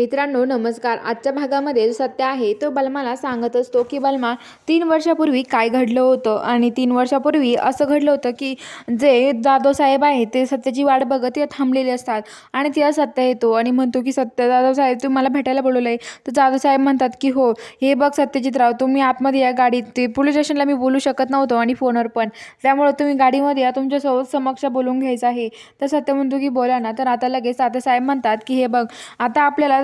मित्रांनो नमस्कार. आजच्या भागामध्ये जो सत्य आहे तो बलमाला सांगत असतो की बलमा तीन वर्षापूर्वी काय घडलं होतं? आणि तीन वर्षापूर्वी असं घडलं होतं की जे जाधव साहेब आहे ते सत्याची वाट बघत ते थांबलेले असतात आणि तिला सत्य येतो आणि म्हणतो की सत्य जाधव साहेब तू मला भेटायला बोलवलं आहे तर जाधव साहेब म्हणतात की हो हे बघ सत्यजितराव तुम्ही आतमध्ये या गाडीत ते पोलीस स्टेशनला मी बोलू शकत नव्हतो आणि फोनवर पण. त्यामुळे तुम्ही गाडीमध्ये या तुमच्यासोबत समक्ष बोलून घ्यायचं आहे. तर सत्य म्हणतो की बोला ना. तर आता लगेच जाधव साहेब म्हणतात की हे बघ आता आपल्याला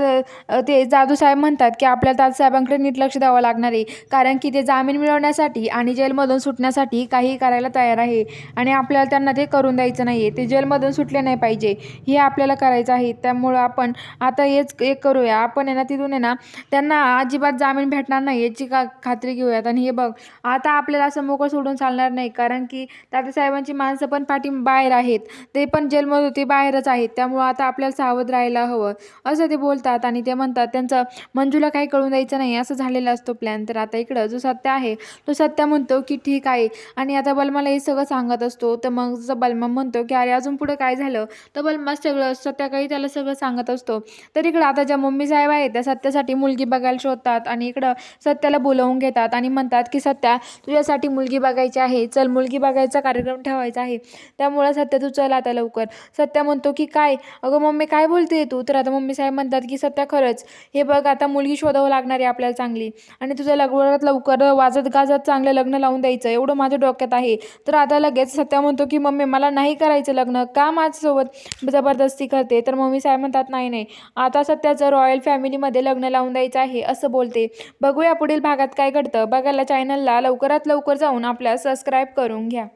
ते जाधव साहेब म्हणतात की आपल्याला दादासाहेबांकडे नीट लक्ष द्यावं लागणार आहे. कारण की ते जामीन मिळवण्यासाठी आणि जेलमधून सुटण्यासाठी काही करायला तयार आहे. आणि आपल्याला त्यांना ते करून द्यायचं नाही आहे ते जेलमधून सुटले नाही पाहिजे. हे आपल्याला करायचं आहे. त्यामुळं आपण आता हेच एक करूया. आपण आहे ना तिथून आहे ना त्यांना अजिबात जामीन भेटणार नाही याची का खात्री घेऊयात. आणि हे बघ आता आपल्याला असं मोकळं सोडून चालणार नाही. कारण की दादासाहेबांची माणसं पण पाठी बाहेर आहेत. ते पण जेलमध्ये ते बाहेरच आहेत. त्यामुळं आता आपल्याला सावध राहायला हवं. असं ते बोलतात. आणि ते म्हणतात त्यांचं मंजूला काही कळून द्यायचं नाही. असं झालेला असतो प्लॅन तर आता इकडं जो सत्य आहे तो सत्य म्हणतो की ठीक आहे. आणि आता बलमाला हे सगळं सांगत असतो. तर मग जसं बलमा म्हणतो की अरे अजून पुढं काय झालं? तर बलमा सगळं सत्याकाळी त्याला सगळं सांगत असतो. तर इकडं आता ज्या मम्मी साहेब आहेत त्या सत्यासाठी मुलगी बघायला शोधतात आणि इकडं सत्याला बोलवून घेतात आणि म्हणतात की सत्या तुझ्यासाठी मुलगी बघायची आहे. चल मुलगी बघायचा कार्यक्रम ठेवायचा आहे. त्यामुळं सत्या तू चल आता लवकर. सत्या म्हणतो की काय? अगं मम्मी काय बोलते तू? तर आता मम्मी साहेब म्हणतात की सत्या खरंच. हे बघ आता मुलगी शोधावं लागणार आहे आपल्याला चांगली. आणि तुझं लग्नात लवकर वाजत गाजत चांगलं लग्न लावून द्यायचं. एवढं माझ्या डोक्यात आहे. तर आता लगेच सत्या म्हणतो की मम्मी मला नाही करायचं लग्न. का माझ्यासोबत जबरदस्ती करते? तर मम्मी साहेब म्हणतात नाही नाही. आता सत्याचं रॉयल फॅमिलीमध्ये लग्न लावून द्यायचं आहे असं बोलते. बघूया पुढील भागात काय घडतं. बघायला चॅनलला लवकरात लवकर जाऊन आपल्या सबस्क्राईब करून घ्या.